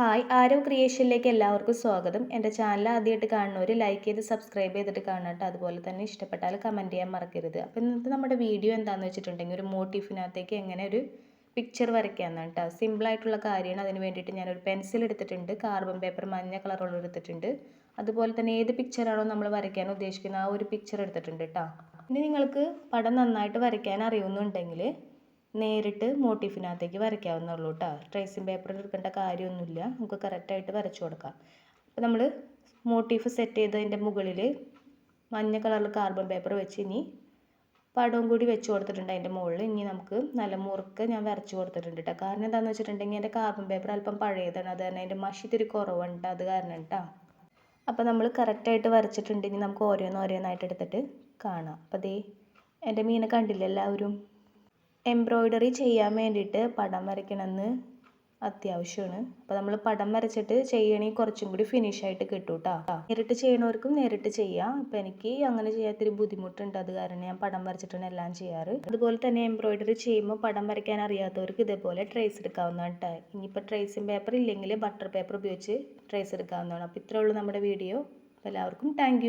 Hi ആരോ ക്രിയേഷനിലേക്ക് എല്ലാവർക്കും സ്വാഗതം. എന്റെ ചാനൽ ആദ്യമായിട്ട് കാണുന്നവർ ലൈക്ക് ചെയ്ത് സബ്സ്ക്രൈബ് ചെയ്തിട്ട് കാണാം കേട്ടോ. അതുപോലെ തന്നെ ഇഷ്ടപ്പെട്ടാൽ കമന്റ് ചെയ്യാൻ മറക്കരുത്. അപ്പോൾ ഇന്നത്തെ നമ്മുടെ വീഡിയോ എന്താണെന്ന് വെച്ചിട്ടുണ്ടെങ്കിൽ ഒരു മോട്ടീഫിനകത്തേക്ക് എങ്ങനെ ഒരു പിക്ചർ വരയ്ക്കാമെന്നാണ് കേട്ടോ. സിമ്പിളായിട്ടുള്ള കാര്യമാണ്. അതിന് വേണ്ടിയിട്ട് ഞാനൊരു പെൻസിൽ എടുത്തിട്ടുണ്ട്. കാർബൺ പേപ്പർ മഞ്ഞ കളറുള്ള എടുത്തിട്ടുണ്ട്. അതുപോലെ തന്നെ ഏത് പിക്ചറാണോ നമ്മൾ വരയ്ക്കാൻ ഉദ്ദേശിക്കുന്നത് ആ ഒരു പിക്ചർ എടുത്തിട്ടുണ്ട് കേട്ടോ. ഇനി നിങ്ങൾക്ക് പടം നന്നായിട്ട് വരയ്ക്കാൻ അറിയുന്നുണ്ടെങ്കിൽ നേരിട്ട് മോട്ടീഫിനകത്തേക്ക് വരയ്ക്കാവുന്നുള്ളൂ കേട്ടോ ട്രേസിങ് പേപ്പറിൽ എടുക്കേണ്ട കാര്യമൊന്നുമില്ല. നമുക്ക് കറക്റ്റായിട്ട് വരച്ചു കൊടുക്കാം. അപ്പോൾ നമ്മൾ മോട്ടീഫ് സെറ്റ് ചെയ്തതിന്റെ മുകളിൽ മഞ്ഞ കളറിൽ കാർബൺ പേപ്പർ വെച്ച് ഇനി പടവും കൂടി വെച്ച് കൊടുത്തിട്ടുണ്ട് അതിന്റെ മുകളിൽ ഇനി നമുക്ക് നല്ല മുറുക്ക് ഞാൻ വരച്ച് കൊടുത്തിട്ടുണ്ട് കേട്ടോ കാരണം എന്താണെന്ന് വെച്ചിട്ടുണ്ടെങ്കിൽ എന്റെ കാർബൺ പേപ്പർ അല്പം പഴയതാണ്. അത് തന്നെ അതിന്റെ മഷി ഇത്തിരി കുറവുണ്ട്. അത് കാരണം കേട്ടോ അപ്പോൾ നമ്മൾ കറക്റ്റായിട്ട് വരച്ചിട്ടുണ്ട്. ഇനി നമുക്ക് ഓരോന്ന് ഓരോന്നായിട്ട് എടുത്തിട്ട് കാണാം. അപ്പോൾ ദേ എന്റെ മീനെ കണ്ടില്ല എല്ലാവരും? എംബ്രോയ്ഡറി ചെയ്യാൻ വേണ്ടിയിട്ട് പടം വരയ്ക്കണമെന്ന് അത്യാവശ്യമാണ്. അപ്പോൾ നമ്മൾ പടം വരച്ചിട്ട് ചെയ്യണമെങ്കിൽ കുറച്ചും കൂടി ഫിനിഷ് ആയിട്ട് കിട്ടും കേട്ടോ നേരിട്ട് ചെയ്യണവർക്കും നേരിട്ട് ചെയ്യാം. അപ്പം എനിക്ക് അങ്ങനെ ചെയ്യാത്തൊരു ബുദ്ധിമുട്ടുണ്ട്. അത് കാരണം ഞാൻ പടം വരച്ചിട്ടാണ് എല്ലാം ചെയ്യാറ്. അതുപോലെ തന്നെ എംബ്രോയിഡറി ചെയ്യുമ്പോൾ പടം വരയ്ക്കാൻ അറിയാത്തവർക്ക് ഇതേപോലെ ട്രേസ് എടുക്കാവുന്നതാണ് കേട്ടോ ഇനിയിപ്പോൾ ട്രേസിങ് പേപ്പർ ഇല്ലെങ്കിൽ ബട്ടർ പേപ്പർ ഉപയോഗിച്ച് ട്രേസ് എടുക്കാവുന്നതാണ്. അപ്പോൾ ഇത്രേ ഉള്ളൂ നമ്മുടെ വീഡിയോ എല്ലാവർക്കും താങ്ക്